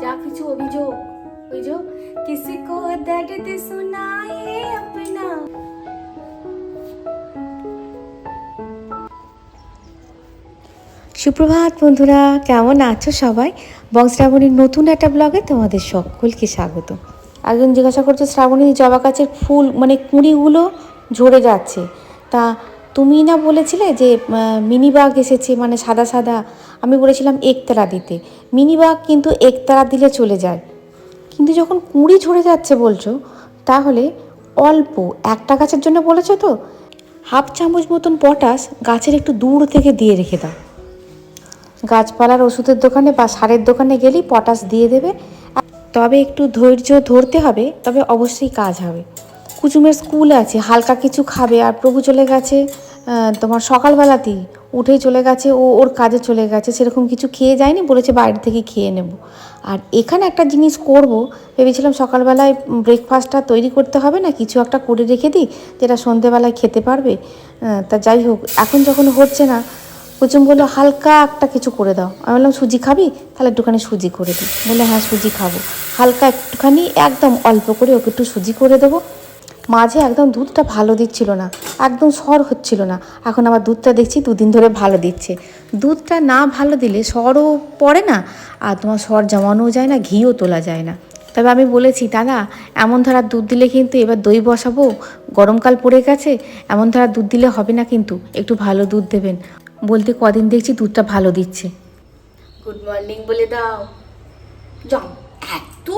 যা কিছু অভিযোগ কিসি কো দর্দ আপনা? সুপ্রভাত বন্ধুরা, কেমন আছো সবাই? বংশ্রাবণীর নতুন একটা ব্লগে তোমাদের সকলকে স্বাগত। একজন জিজ্ঞাসা করছে, শ্রাবণী জবা গাছের ফুল মানে কুঁড়িগুলো ঝরে যাচ্ছে। তা তুমি না বলেছিলে যে আহ, মিনিবাগ এসেছে মানে সাদা সাদা? আমি বলেছিলাম একতারা দিতে। মিনিবাগ কিন্তু একতারা দিলে চলে যায়। কিন্তু যখন কুঁড়ি ঝরে যাচ্ছে বলছো তাহলে অল্প একটা গাছের জন্য বলেছ তো? হাফ চামচ মতন পটাশ গাছের একটু দূর থেকে দিয়ে রেখে দাও। গাছপালার ওষুধের দোকানে বা সারের দোকানে গেলেই পটাশ দিয়ে দেবে। তবে একটু ধৈর্য ধরতে হবে তবে অবশ্যই কাজ হবে। কুচুমের স্কুল আছে, হালকা কিছু খাবে আর প্রভু চলে গেছে তোমার সকালবেলাতেই উঠেই চলে গেছে, ও ওর কাজে চলে গেছে, সেরকম কিছু খেয়ে যায়নি, বলেছে বাইরে থেকে খেয়ে নেব। আর এখানে একটা জিনিস করব, ভেবেছিলাম সকালবেলায় ব্রেকফাস্টটা তৈরি করতে হবে না, কিছু একটা করে রেখে দিই, যেটা সন্ধেবেলায় খেতে পারবে তা যাই হোক, এখন যখন হচ্ছে না, কুচুম বলল, হালকা একটা কিছু করে দাও। আমি বললাম, সুজি খাবি? তাহলে একটুখানি সুজি করে দিই। বলে হ্যাঁ সুজি খাব। হালকা একটুখানি, একদম অল্প করে ওকে একটু সুজি করে দেবো। মাঝে একদম দুধটা ভালো দিচ্ছিল না, একদম সর হচ্ছিল না। এখন আবার দুধটা দেখছি দুদিন ধরে ভালো দিচ্ছে। দুধটা না ভালো দিলে সরও পড়ে না, আর তোমার সর জমানোও যায় না, ঘিও তোলা যায় না। তবে আমি বলেছি, দাদা, এমন ধারা দুধ দিলে কিন্তু এবার দই বসাবো গরমকাল পড়ে গেছে, এমন ধারা দুধ দিলে হবে না কিন্তু, একটু ভালো দুধ দেবেন। বলতে কদিন দেখছি দুধটা ভালো দিচ্ছে। গুড মর্নিং বলে দাও। জাম এত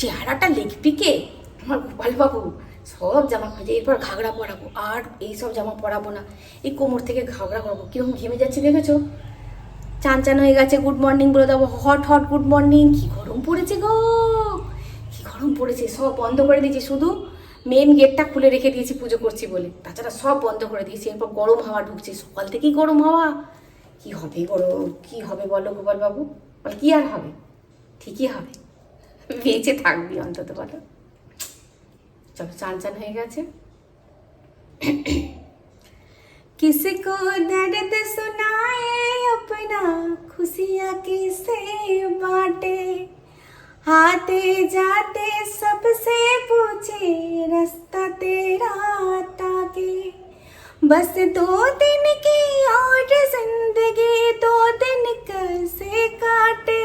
চেহারাটা লিখবি কে? আমার গোপাল বাবু সব জামা খুঁজে এরপর ঘাগড়া পরাবো, আর এই সব জামা পরাবো না। এই কোমর থেকে ঘাগড়া পরাবো। কীরকম ঘেমে যাচ্ছে দেখেছ? চান চান হয়ে গেছে গুড মর্নিং বলে দেবো। হট হট গুড মর্নিং কি গরম পড়েছে গো! কি গরম পড়েছে। সব বন্ধ করে দিয়েছি। শুধু মেন গেটটা খুলে রেখে দিয়েছি পুজো করছি বলে। তাছাড়া সব বন্ধ করে দিয়েছি। এরপর গরম হাওয়া ঢুকছে। সকাল থেকেই গরম হাওয়া। কি হবে গরম কি হবে বলো গোপালবাবু? বল, কি আর হবে? ঠিকই হবে। বেঁচে থাকবি অন্তত বলো। চলো চান চান হয়ে গেছে किसी को दर्द सुनाए अपना खुशियाँ किसे बांटे आते जाते सबसे पूछे रास्ता तेरा ताके बस दो दिन की और जिंदगी दो दिन कैसे काटे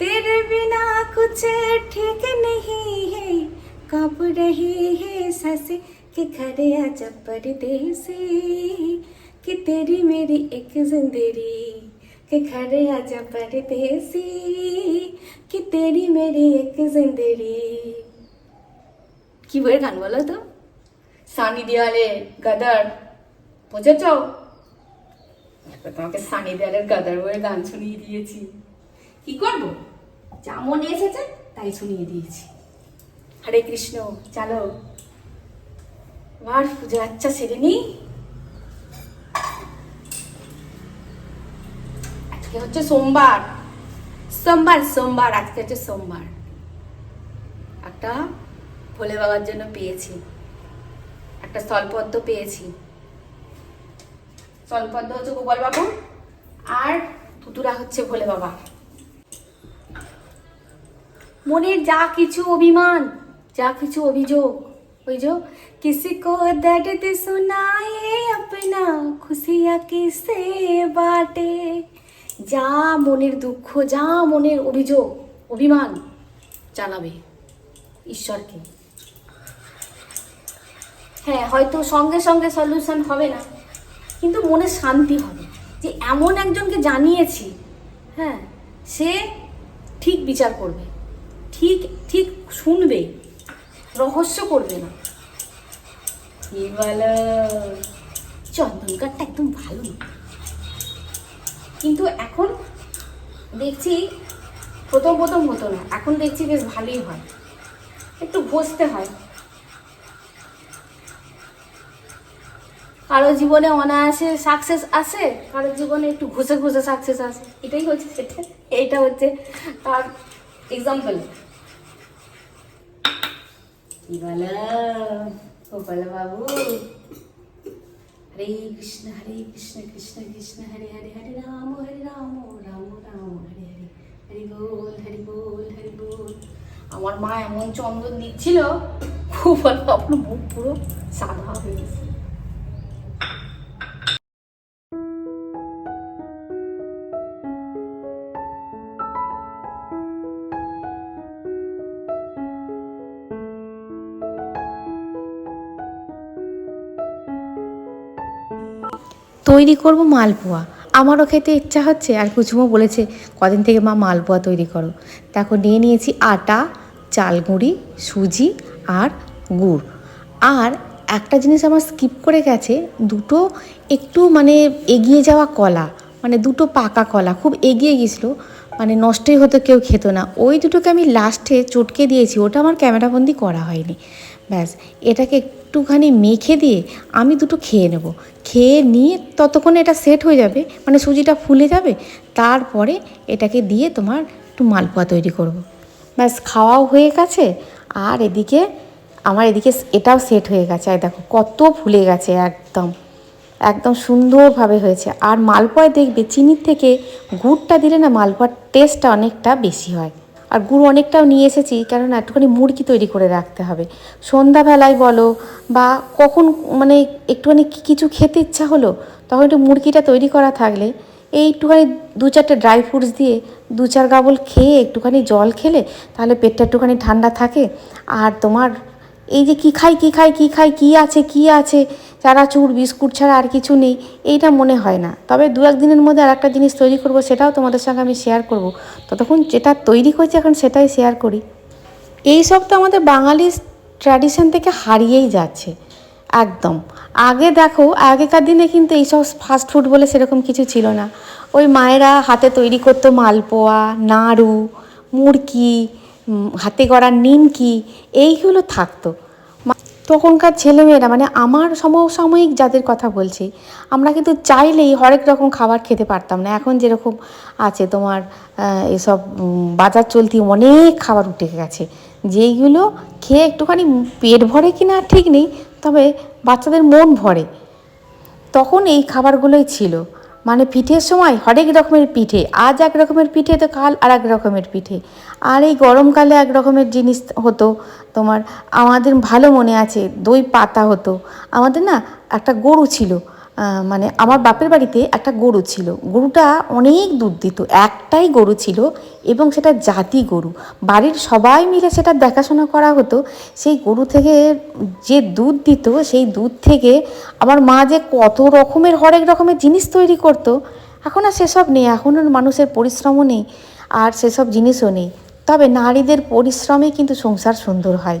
तेरे बिना कुछ ठीक नहीं है कब रही है सस कि घर आजा परदेसी कि तेरी मेरी एक जिंदगी कि घर आजा परदेसी कि तेरी मेरी एक जिंदगी কি বইয়ের গান বলো তো সানি দেওয়ালে গাদার বুঝেছ এবার তোমাকে সানি দেওয়ালের গাদার বইয়ের গান শুনিয়ে দিয়েছি কি করব যা মনে এসেছে তাই শুনিয়ে দিয়েছি হরে কৃষ্ণ, চলো। এবার পুজো আচ্ছা সেরে নি আজকে হচ্ছে সোমবার। সোমবার সোমবার, আজকে হচ্ছে সোমবার। একটা ভোলে বাবার জন্য পেয়েছি। একটা স্থলপদ্ম পেয়েছি। স্থলপদ্ম হচ্ছে গোপাল বাবু আর তুতুরা হচ্ছে ভোলে বাবা। মনের যা কিছু অভিমান যা কিছু অভিযোগ ওই যে কিসি কো দর্দ শোনায়ে আপনা খুশিয়া কিসে বাটে? যা মনের দুঃখ, যা মনের অভিযোগ, অভিমান জানাবে ঈশ্বরকে। হ্যাঁ হয়তো সঙ্গে সঙ্গে সলিউশন হবে না, কিন্তু মনে শান্তি হবে যে এমন একজনকে জানিয়েছি হ্যাঁ সে ঠিক বিচার করবে, ঠিক ঠিক শুনবে। রহস্য করবে না। চন্দন কাঠটা একদম ভালো না। কিন্তু এখন দেখছি প্রথম প্রথম হতো না, এখন দেখছি বেশ ভালোই হয়। একটু ঘষতে হয়। কারও জীবনে অনায়াসে সাকসেস আসে, কারও জীবনে একটু ঘষে ঘষে সাকসেস আসে। এটাই হচ্ছে সেটা হচ্ছে তার এক্সাম্পল কি గోపాల গোপাল বাবু కృష్ణ কৃষ্ণ হরে কৃষ্ণ কৃষ্ণ কৃষ্ণ হরে হরে হরে রাম হরে রাম রাম রাম হরে হরে బోల్, హరి బోల్ హరి బోల్. আমার মা এমন চন্দন দিচ্ছিল খুব ভালো আপনার মুখ পুরো সাদা হয়ে গেছে তৈরি করব মালপোয়া। আমারও খেতে ইচ্ছা হচ্ছে, আর কুচুমো বলেছে, কদিন থেকে মা মালপোয়া তৈরি করো। দেখো, নিয়ে নিয়েছি আটা, চাল গুঁড়ি, সুজি আর গুড়। আর একটা জিনিস আমার স্কিপ করে গেছে, দুটো একটু মানে এগিয়ে যাওয়া কলা মানে দুটো পাকা কলা, খুব এগিয়ে গেছিল মানে নষ্টই হতো কেউ খেত না। ওই দুটোকে আমি লাস্টে চটকে দিয়েছি, ওটা আমার ক্যামেরাবন্দি করা হয়নি। ব্যাস, এটাকে একটুখানি মেখে দিয়ে আমি দুটো খেয়ে নেব। খেয়ে নিয়ে ততক্ষণে এটা সেট হয়ে যাবে মানে সুজিটা ফুলে যাবে, তারপরে এটাকে দিয়ে তোমার একটু মালপোয়া তৈরি করব। ব্যাস, খাওয়াও হয়ে গেছে, আর এদিকে, আমার এদিকে এটাও সেট হয়ে গেছে। আর দেখো কত ফুলে গেছে একদম একদম সুন্দরভাবে হয়েছে। আর মালপোয়ায় দেখবে, চিনির থেকে গুড়টা দিলে না মালপোয়ার টেস্টটা অনেকটা বেশি হয়। আর গুড় অনেকটাও নিয়ে এসেছি কারণ একটুখানি মুড়কি তৈরি করে রাখতে হবে। সন্ধ্যাবেলায় বলো বা কখন মানে একটুখানি কিছু খেতে ইচ্ছা হলো, তখন একটু মুড়কিটা তৈরি করা থাকলে এই একটুখানি দু চারটে ড্রাই ফ্রুটস দিয়ে দু চার গাবল খেয়ে একটুখানি জল খেলে তাহলে পেটটা একটুখানি ঠান্ডা থাকে। আর তোমার এই যে কী খাই কী খাই কী খাই, কী আছে কী আছে চানাচুর, বিস্কুট ছাড়া আর কিছু নেই, এইটা মনে হয় না। তবে দু এক দিনের মধ্যে আর একটা জিনিস তৈরি করব, সেটাও তোমাদের সঙ্গে আমি শেয়ার করব। ততক্ষণ যেটা তৈরি করছি এখন সেটাই শেয়ার করি। এই সব তো আমাদের বাঙালি ট্র্যাডিশন থেকে হারিয়েই যাচ্ছে, একদম। আগে দেখো, আগেকার দিনে কিন্তু এইসব ফাস্ট ফুড বলে সেরকম কিছু ছিল না। ওই মায়েরা হাতে তৈরি করতো মালপোয়া, নাড়ু, মুড়কি হাতে গড়া নিমকি, এইগুলো থাকতো। তখনকার ছেলেমেয়েরা মানে আমার সমসাময়িক যাদের কথা বলছি, আমরা কিন্তু চাইলেই হরেক রকম খাবার খেতে পারতাম না। এখন যেরকম আছে তোমার এসব বাজার চলতি অনেক খাবার উঠে গেছে, যেইগুলো খেয়ে একটুখানি পেট ভরে কি না ঠিক নেই, তবে বাচ্চাদের মন ভরে। তখন এই খাবারগুলোই ছিল। মানে পিঠের সময় হরেক রকমের পিঠে, আজ এক রকমের পিঠে তো কাল আর এক রকমের পিঠে। আর এই গরমকালে এক রকমের জিনিস হতো, তোমার আমাদের ভালো মনে আছে, দই পাতা হতো। আমাদের না একটা গরু ছিল মানে আমার বাপের বাড়িতে একটা গরু ছিল। গরুটা অনেক দুধ দিত একটাই গরু ছিল এবং সেটা জাতি গরু। বাড়ির সবাই মিলে সেটা দেখাশোনা করা হতো। সেই গরু থেকে যে দুধ দিত, সেই দুধ থেকে আমার মা যে কত রকমের হরেক রকমের জিনিস তৈরি করতো, এখন আর সেসব নেই। এখন মানুষের পরিশ্রমও নেই আর সেসব জিনিসও নেই। তবে নারীদের পরিশ্রমে কিন্তু সংসার সুন্দর হয়।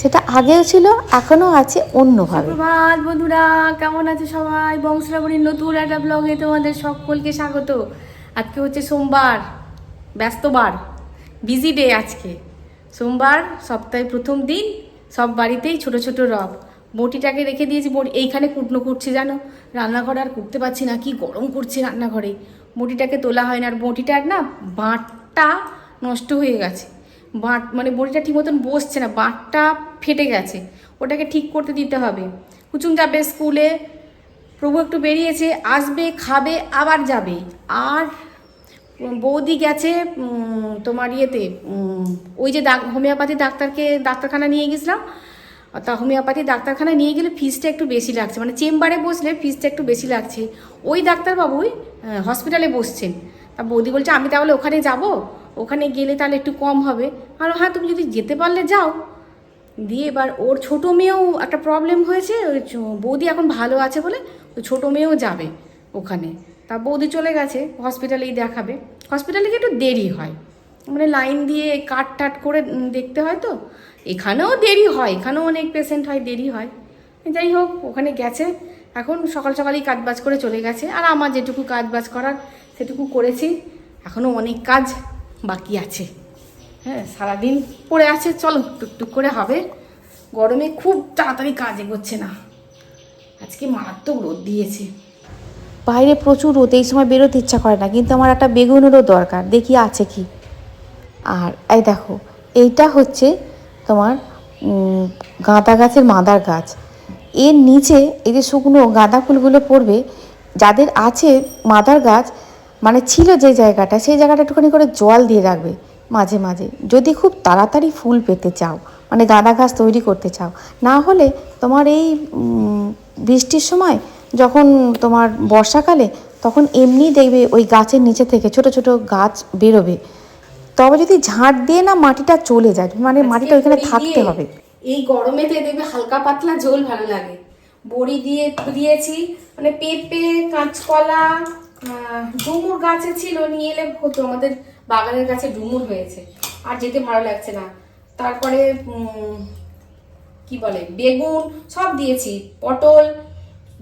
সেটা আগেও ছিল, এখনও আছে অন্যভাবে। সুপ্রভাত বন্ধুরা, কেমন আছে সবাই? বংশরাবণীর নতুন একটা ব্লগে তোমাদের সকলকে স্বাগত। আজকে হচ্ছে সোমবার ব্যস্তবার বিজি ডে আজকে। সোমবার সপ্তাহে প্রথম দিন, সব বাড়িতেই ছোট ছোট রব। বটিটাকে রেখে দিয়েছি, বটি এইখানে কুটনো করছি জানো? রান্নাঘর আর করতে পারছি না, কি গরম করছে রান্নাঘরে। বটিটাকে তোলা হয় না, আর বটিটার না বাঁটটা নষ্ট হয়ে গেছে। বাঁট মানে বড়িটা ঠিক মতন বসছে না, বাঁটটা ফেটে গেছে। ওটাকে ঠিক করতে দিতে হবে। কুচুম যাবে স্কুলে প্রভু একটু বেরিয়েছে, আসবে, খাবে, আবার যাবে। আর বৌদি গেছে তোমার ইয়েতে ওই যে ডাক, হোমিওপ্যাথি ডাক্তারকে, ডাক্তারখানা নিয়ে গেছিলাম। তা হোমিওপ্যাথি ডাক্তারখানায় নিয়ে গেলে ফিজটা একটু বেশি লাগছে। মানে চেম্বারে বসলে ফিজটা একটু বেশি লাগছে। ওই ডাক্তারবাবুই হসপিটালে বসছেন। তা বৌদি বলছে, আমি তাহলে ওখানে যাব? ওখানে গেলে তাহলে একটু কম হবে। আর হ্যাঁ তুমি যদি যেতে পারলে যাও। দিয়ে এবার ওর ছোটো মেয়েও একটা প্রবলেম হয়েছে। ওই বৌদি এখন ভালো আছে বলে ওই ছোটো মেয়েও যাবে ওখানে। তা বৌদি চলে গেছে হসপিটালেই দেখাবে। হসপিটালে গিয়ে একটু দেরি হয়। মানে লাইন দিয়ে কাট টাট করে দেখতে হয় তো। এখানেও দেরি হয়, এখানেও অনেক পেশেন্ট হয়, দেরি হয়। যাই হোক, ওখানে গেছে। এখন সকাল সকালই কাজবাজ করে চলে গেছে। আর আমার যেটুকু কাজবাজ করার, সেটুকু করেছি। এখনও অনেক কাজ। বাকি আছে। হ্যাঁ সারাদিন পড়ে আছে, চলো, টুকটুক করে হবে। গরমে খুব তাড়াতাড়ি কাজ এগোচ্ছে না। আজকে মারাত্মক রোদ দিয়েছে। বাইরে প্রচুর রোদ, এই সময় বেরোতে ইচ্ছা করে না, কিন্তু আমার একটা বেগুনেরও দরকার, দেখি আছে কি। আর, এই দেখো, এইটা হচ্ছে তোমার গাঁদা গাছের মাদার গাছ। এর নিচে এই যে শুকনো গাঁদা ফুলগুলো পড়বে, যাদের আছে মাদার গাছ মানে ছিল যে জায়গাটা সেই জায়গাটা একটুখানি করে জল দিয়ে রাখবে মাঝে মাঝে। যদি খুব তাড়াতাড়ি ফুল পেতে চাও মানে গাঁদা গাছ তৈরি করতে চাও না হলে তোমার এই বৃষ্টির সময় যখন তোমার বর্ষাকালে তখন এমনি দেখবে ওই গাছের নিচে থেকে ছোট ছোট গাছ বেরোবে। তবে যদি ঝাঁট দিয়ে না মাটিটা চলে যায় মানে মাটিটা ওইখানে থাকতে হবে। এই গরমেতে দেখবে হালকা পাতলা ঝোল ভালো লাগে। বড়ি দিয়ে দিয়েছি মানে পেঁপে কাঁচকলা ডুমুর গাছে ছিল, নিয়ে এলে হতো। আমাদের বাগানের কাছে ডুমুর হয়েছে। আর যেতে ভালো লাগছে না। তারপরে কি বলে, বেগুন সব দিয়েছি। পটল,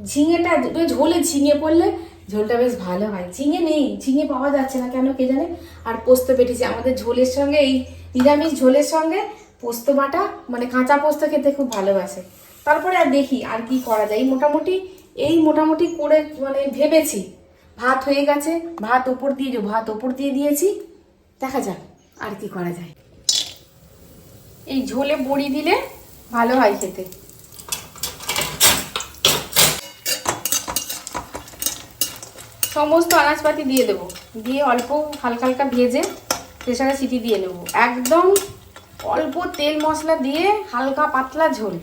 ঝিঙেটা ঝোলে ঝিঙে পড়লে ঝোলটা বেশ ভালো হয়। ঝিঙে নেই, ঝিঙে পাওয়া যাচ্ছে না কেন কে জানে? আর পোস্ত পেটেছি। আমাদের ঝোলের সঙ্গে এই নিরামিষ ঝোলের সঙ্গে পোস্ত বাটা মানে কাঁচা পোস্ত খেতে খুব ভালোবাসে। তারপরে আর দেখি আর কি করা যায়। মোটামুটি, এই মোটামুটি করে মানে ভেবেছি। ভাত হয়ে গেছে, ভাত ওপর দিয়ে ভাত ওপর দিয়ে দিয়েছি। দেখা যাক আর কি করা যায়। এই ঝোলে বড়ি দিলে ভালো হয় খেতে। সমস্ত আনাজপাতি দিয়ে দেবো। দিয়ে অল্প হালকা হালকা ভেজে প্রেশারে সিটি দিয়ে নেব। একদম অল্প তেল মশলা দিয়ে হালকা পাতলা ঝোল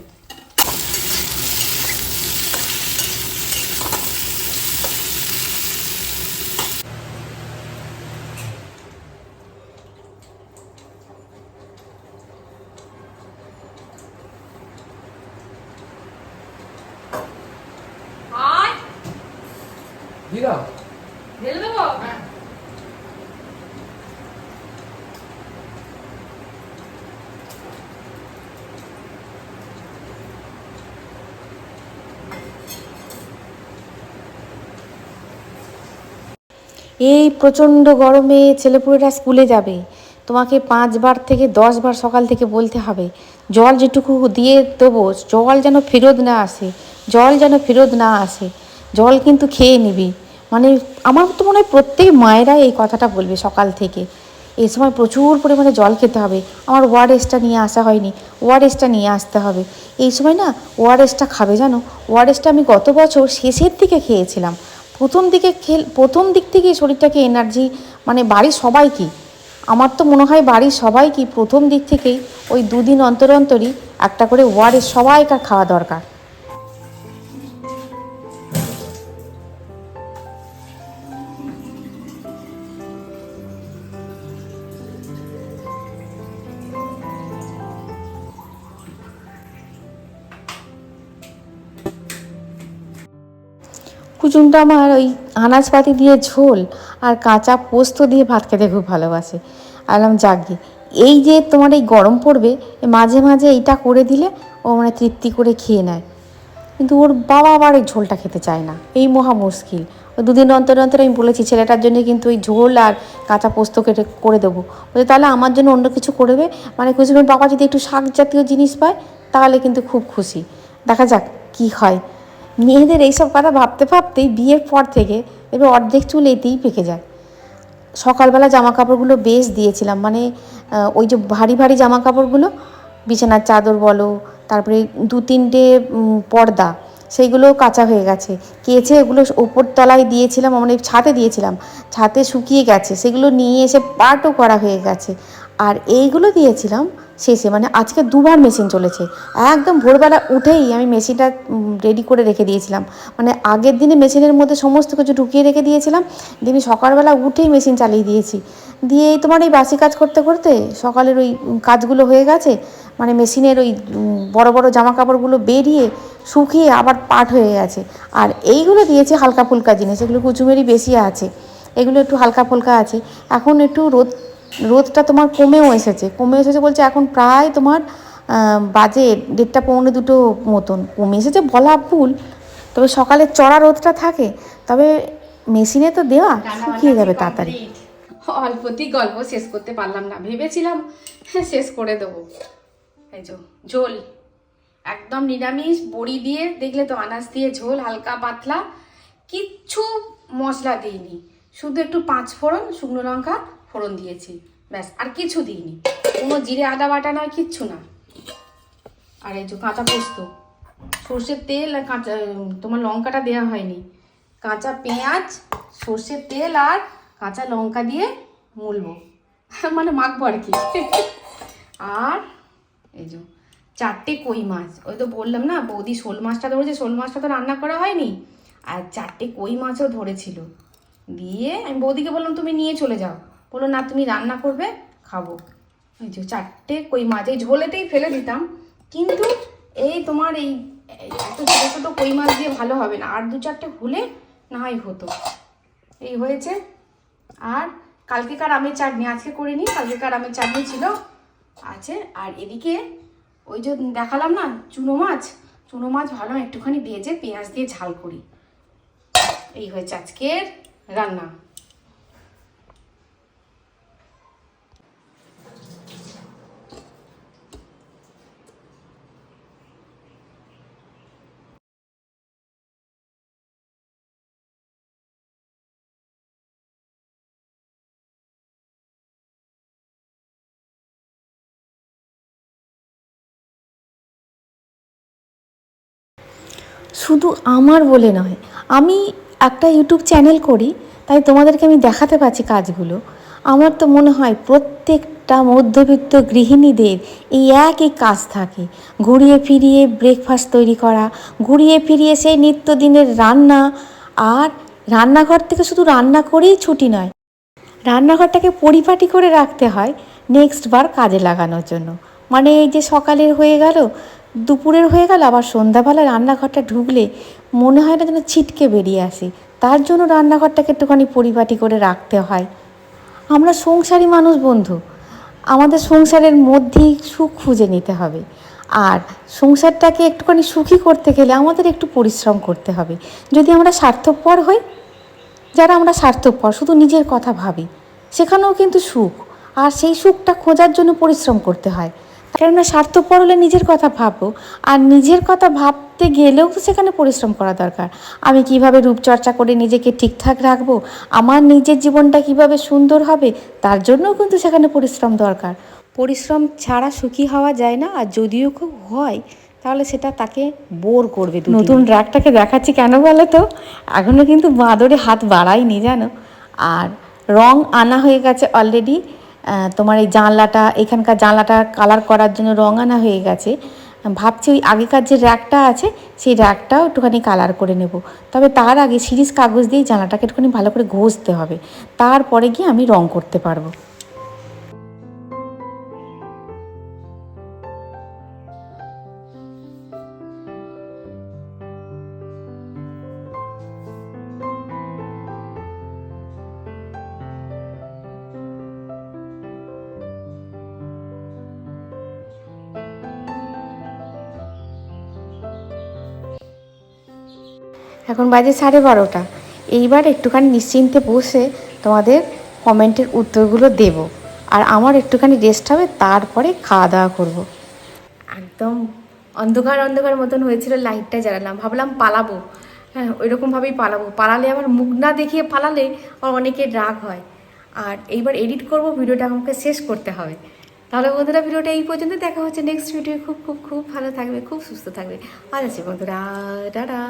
আর দিদা ঢেলে দেবো এই প্রচণ্ড গরমে ছেলেপুলেরা স্কুলে যাবে। তোমাকে পাঁচবার থেকে দশবার সকাল থেকে বলতে হবে। জল যেটুকু দিয়ে দেবো জল যেন ফেরত না আসে জল যেন ফেরত না আসে জল কিন্তু খেয়ে নিবি। মানে আমার তো মনে হয় প্রত্যেক মায়েরা এই কথাটা বলবে সকাল থেকে। এই সময় প্রচুর পরিমাণে জল খেতে হবে। আমার ওআরএসটা নিয়ে আসা হয়নি। ওআরএসটা নিয়ে আসতে হবে। এই সময় না ওআরএসটা খাবে জানো? ওআরএসটা আমি গত বছর শেষের দিকে খেয়েছিলাম। প্রথম দিকে খেল প্রথম দিক থেকে শরীরটাকে এনার্জি মানে বাড়ির সবাইকে। আমার তো মনে হয় বাড়ির সবাইকে প্রথম দিক থেকেই ওই দুদিন অন্তর অন্তরই একটা করে ওয়ারের সবাইকার খাওয়া দরকার। কুচুমটা আমার ওই আনাজপাতি দিয়ে ঝোল আর কাঁচা পোস্ত দিয়ে ভাত খেতে খুব ভালোবাসে। আলাম জাগি এই যে তোমার এই গরম পড়বে মাঝে মাঝে এইটা করে দিলে ও মানে তৃপ্তি করে খেয়ে নেয়। কিন্তু ওর বাবা আবার এই ঝোলটা খেতে চায় না, এই মহা মুশকিল। দুদিন অন্তর অন্তর আমি বলেছি, ছেলেটার জন্য কিন্তু ওই ঝোল আর কাঁচা পোস্ত কেটে করে দেবো। বলছে, তাহলে আমার জন্য অন্য কিছু করবে? মানে কুসুমের বাবা যদি একটু শাক জাতীয় জিনিস পায়, তাহলে কিন্তু খুব খুশি। দেখা যাক কি হয়। মেয়েদের এইসব কথা ভাবতে ভাবতেই বিয়ের পর থেকে এবার অর্ধেক চুল এতেই পেকে যায়। সকালবেলা জামা কাপড়গুলো বেশ দিয়েছিলাম মানে ওই যে ভারী ভারী জামা কাপড়গুলো বিছানার চাদর বলো, তারপরে দু তিনটে পর্দা সেইগুলো কাঁচা হয়ে গেছে। কেচে ওগুলো ওপর তলায় দিয়েছিলাম মানে ছাতে দিয়েছিলাম, ছাতে শুকিয়ে গেছে, সেগুলো নিয়ে এসে পাটও করা হয়ে গেছে। আর এইগুলো দিয়েছিলাম শেষে মানে আজকে দুবার মেশিন চলেছে। একদম ভোরবেলা উঠেই আমি মেশিনটা রেডি করে রেখে দিয়েছিলাম। মানে আগের দিনে মেশিনের মধ্যে সমস্ত কিছু ঢুকিয়ে রেখে দিয়েছিলাম। দিনে সকালবেলা উঠেই মেশিন চালিয়ে দিয়েছি। দিয়ে তোমার এই বাসি কাজ করতে করতে সকালের ওই কাজগুলো হয়ে গেছে। মানে মেশিনের ওই বড় বড় জামা কাপড়গুলো বেরিয়ে শুকিয়ে আবার পাট হয়ে গেছে। আর এইগুলো দিয়েছে হালকা ফুলকা জিনিস। এগুলো কুচুমেরই বেশি আছে। এগুলো একটু হালকা ফুলকা আছে। এখন একটু রোদ রোদটা তোমার কমেও এসেছে কমে এসেছে বলছে এখন প্রায় তোমার বাজে দেড়টা পৌনে দুটো মতন কমে এসেছে বলা ভুল তবে সকালে চড়া রোদটা থাকে তবে মেশিনে তো দেওয়া শুকিয়ে যাবে তাড়াতাড়ি। অল্পতেই গল্প শেষ করতে পারলাম না ভেবেছিলাম হ্যাঁ, শেষ করে দেবো। এই যো ঝোল একদম নিরামিষ বড়ি দিয়ে দেখলে তো আনাজ দিয়ে ঝোল হালকা পাতলা কিচ্ছু মশলা দিইনি শুধু একটু পাঁচ ফোড়ন শুকনো লঙ্কা ফোড়ন দিয়েছি। ব্যাস, আর কিছু দিইনি। কোনো জিরে, আদা বাটা নয়, কিচ্ছু না। আর এই যে কাঁচা পোস্ত, সর্ষের তেল আর কাঁচা, তোমার লঙ্কাটা দেওয়া হয়নি। কাঁচা পেঁয়াজ, সর্ষের তেল আর কাঁচা লঙ্কা দিয়ে মুলবো। মানে মাখবো আর কি। আর এই যে চারটে কই মাছ, ওই তো বললাম না, বৌদি শোল মাছটা ধরেছে, শোল মাছটা তো রান্না করা হয়নি। আর চারটে কই মাছও ধরেছিল। দিয়ে আমি বৌদিকে বললাম, তুমি নিয়ে চলে যাও। বলল, না, তুমি রান্না করবে, খাব। এই যে চারটে কই মাছ এই ঝোলেতেই ফেলে দিতাম, কিন্তু এই তোমার এই এত ছোটো ছোটো কই মাছ দিয়ে ভালো হবে না, আর দু চারটে হলে না হয় হতো। এই হয়েছে। আর কালকেকার আমের চাটনি, আজকে করিনি, কালকেকার আমের চাটনি ছিল আছে। আর এদিকে ওই যে দেখালাম না, চুনো মাছ চুনো মাছ ভালো একটুখানি ভেজে পেঁয়াজ দিয়ে ঝাল করি। এই হয়েছে আজকের রান্না। শুধু আমার বলে নয়, আমি একটা ইউটিউব চ্যানেল করি, তাই তোমাদেরকে আমি দেখাতে পারছি কাজগুলো। আমার তো মনে হয় প্রত্যেকটা মধ্যবিত্ত গৃহিণীদের এই একই কাজ থাকে। ঘুরিয়ে ফিরিয়ে ব্রেকফাস্ট তৈরি করা, ঘুরিয়ে ফিরিয়ে সেই নিত্যদিনের রান্না, আর রান্নাঘর থেকে শুধু রান্না করেই ছুটি নয়, রান্নাঘরটাকে পরিপাটি করে রাখতে হয় নেক্সট বার কাজে লাগানোর জন্য। মানে এই যে সকালের হয়ে গেল দুপুরের হয়ে গেল, আবার সন্ধ্যাবেলা রান্নাঘরটা ঢুকলে মনে হয় না যেন ছিটকে বেরিয়ে আসি। তার জন্য রান্নাঘরটাকে একটুখানি পরিপাটি করে রাখতে হয়। আমরা সংসারী মানুষ বন্ধু, আমাদের সংসারের মধ্যেই সুখ খুঁজে নিতে হবে। আর সংসারটাকে একটুখানি সুখী করতে গেলে আমাদের একটু পরিশ্রম করতে হবে। যদি আমরা স্বার্থপর হই, যারা আমরা স্বার্থপর, শুধু নিজের কথা ভাবি, সেখানেও কিন্তু সুখ। আর সেই সুখটা খোঁজার জন্য পরিশ্রম করতে হয়। কেননা স্বার্থপর হলে নিজের কথা ভাববো আর নিজের কথা ভাবতে গেলেও তো সেখানে পরিশ্রম করা দরকার। আমি কীভাবে রূপচর্চা করে নিজেকে ঠিকঠাক রাখব? আমার নিজের জীবনটা কীভাবে সুন্দর হবে? তার জন্যও কিন্তু সেখানে পরিশ্রম দরকার। পরিশ্রম ছাড়া সুখী হওয়া যায় না, আর যদিও খুব হয়, তাহলে সেটা তাকে বোর করবে নতুন রাগটাকে দেখাচ্ছি কেন বলো তো? এখনও কিন্তু বাঁদরে হাত বাড়াইনি জানো? আর রং আনা হয়ে গেছে অলরেডি তোমার এই জানলাটা, এখানকার জানলাটা কালার করার জন্য রং আনা হয়ে গেছে। ভাবছি ওই আগেকার যে র্যাকটা আছে, সেই র্যাকটাও একটুখানি কালার করে নেব। তবে তার আগে সিরিজ কাগজ দিয়ে জানলাটাকে একটুখানি ভালো করে ঘষতে হবে। তারপরে গিয়ে আমি রং করতে পারব। এখন বাজে সাড়ে বারোটা। এইবার একটুখানি নিশ্চিন্তে বসে তোমাদের কমেন্টের উত্তরগুলো দেব। আর আমার একটুখানি রেস্ট হবে, তারপরে খাওয়া দাওয়া করব। একদম। অন্ধকার অন্ধকার মতন হয়েছিল লাইটটা জ্বালালাম। ভাবলাম পালাবো। হ্যাঁ ওইরকমভাবেই পালাবো। পালালে আবার মুখ না দেখিয়ে পালালে আমার অনেকের রাগ হয়। আর এইবার এডিট করব, ভিডিওটা আমাকে শেষ করতে হবে। তাহলে বন্ধুরা, ভিডিওটা এই পর্যন্ত। দেখা হচ্ছে নেক্সট ভিডিও খুব খুব খুব ভালো থাকবে, খুব সুস্থ থাকবে। আর আছে বন্ধুরা। টাটা!